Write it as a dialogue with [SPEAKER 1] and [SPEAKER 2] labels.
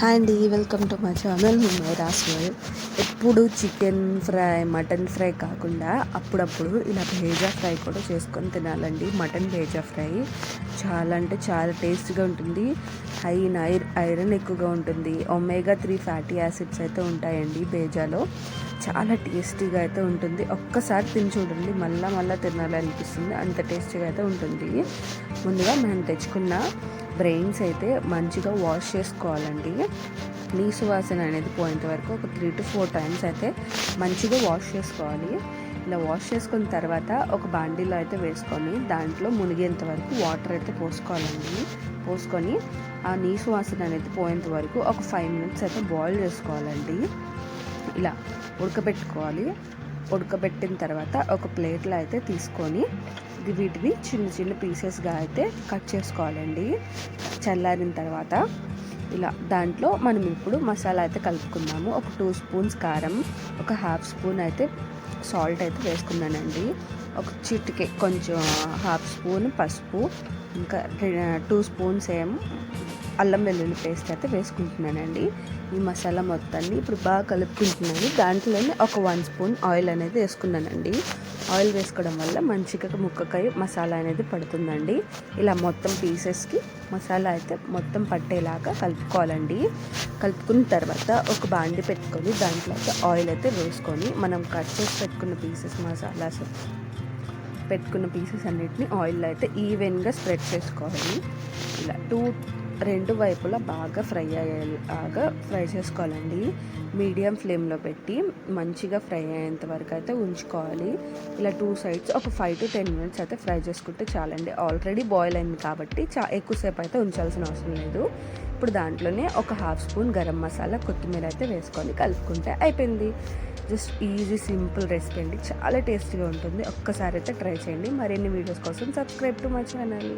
[SPEAKER 1] Hi అండి welcome to my channel Myra's world ఎప్పుడు chicken fry mutton fry కాకుండా అప్పుడప్పుడు ఇలా భేజా ఫ్రై కూడా చేసుకొని తినాలండి. మటన్ భేజా ఫ్రై చాలా అంటే చాలా టేస్ట్గా ఉంటుంది. హై ఐర్ ఐరన్ ఎక్కువగా ఉంటుంది. ఒమేగా త్రీ ఫ్యాటీ యాసిడ్స్ అయితే ఉంటాయండి బేజాలో చాలా టేస్టీగా అయితే ఉంటుంది. ఒక్కసారి తిని చూడండి మళ్ళీ మళ్ళీ తినాలనిపిస్తుంది. అంత టేస్టీగా అయితే ఉంటుంది. ముందుగా మనం తెచ్చుకున్న బ్రెయిన్స్ అయితే మంచిగా వాష్ చేసుకోవాలండి. నీసు వాసన అనేది పోయేంత వరకు ఒక త్రీ టు ఫోర్ టైమ్స్ అయితే మంచిగా వాష్ చేసుకోవాలి. ఇలా వాష్ చేసుకున్న తర్వాత ఒక బాండీలో అయితే వేసుకొని దాంట్లో మునిగేంత వరకు వాటర్ అయితే పోసుకోవాలండి. పోసుకొని ఆ నీసు వాసన అనేది పోయేంత వరకు ఒక ఫైవ్ మినిట్స్ అయితే బాయిల్ చేసుకోవాలండి. ఇలా ఉడకబెట్టుకోవాలి. ఉడకబెట్టిన తర్వాత ఒక ప్లేట్లో అయితే తీసుకొని వీటిని చిన్న చిన్న పీసెస్గా అయితే కట్ చేసుకోవాలండి. చల్లారిన తర్వాత ఇలా దాంట్లో మనం ఇప్పుడు మసాలా అయితే కలుపుకుందాము. ఒక టూ స్పూన్స్ కారం ఒక హాఫ్ స్పూన్ అయితే సాల్ట్ అయితే వేసుకున్నానండి. ఒక చిటికే కొంచెం హాఫ్ స్పూన్ పసుపు ఇంకా టూ స్పూన్స్ ఏం అల్లం వెల్లుల్లి పేస్ట్ అయితే వేసుకుంటున్నానండి. ఈ మసాలా మొత్తాన్ని ఇప్పుడు బాగా కలుపుకుంటున్నాను. దాంట్లోనే ఒక వన్ స్పూన్ ఆయిల్ అనేది వేసుకున్నానండి. ఆయిల్ వేసుకోవడం వల్ల మంచిగా ముక్కకాయ మసాలా అనేది పడుతుందండి. ఇలా మొత్తం పీసెస్కి మసాలా అయితే మొత్తం పట్టేలాగా కలుపుకోవాలండి. కలుపుకున్న తర్వాత ఒక బాండి పెట్టుకొని దాంట్లో అయితే ఆయిల్ అయితే వేసుకొని మనం కట్ చేసి పెట్టుకున్న పీసెస్ మసాలాస్ పెట్టుకున్న పీసెస్ అన్నిటిని ఆయిల్లో అయితే ఈవెన్గా స్ప్రెడ్ చేసుకోవాలి. ఇలా టూ రెండు వైపులా బాగా ఫ్రై అయ్యేలాగా ఫ్రై చేసుకోవాలండి. మీడియం ఫ్లేమ్లో పెట్టి మంచిగా ఫ్రై అయ్యేంత వరకు అయితే ఉంచుకోవాలి. ఇలా టూ సైడ్స్ ఒక ఫైవ్ టు టెన్ మినిట్స్ అయితే ఫ్రై చేసుకుంటే చాలండి. ఆల్రెడీ బాయిల్ అయింది కాబట్టి చా ఎక్కువసేపు అయితే ఉంచాల్సిన అవసరం లేదు. ఇప్పుడు దాంట్లోనే ఒక హాఫ్ స్పూన్ గరం మసాలా కొత్తిమీర అయితే వేసుకొని కలుపుకుంటే అయిపోయింది. జస్ట్ ఈజీ సింపుల్ రెసిపీ అండి. చాలా టేస్టీగా ఉంటుంది. ఒక్కసారి అయితే ట్రై చేయండి. మరిన్ని వీడియోస్ కోసం సబ్స్క్రైబ్ టు మై ఛానల్.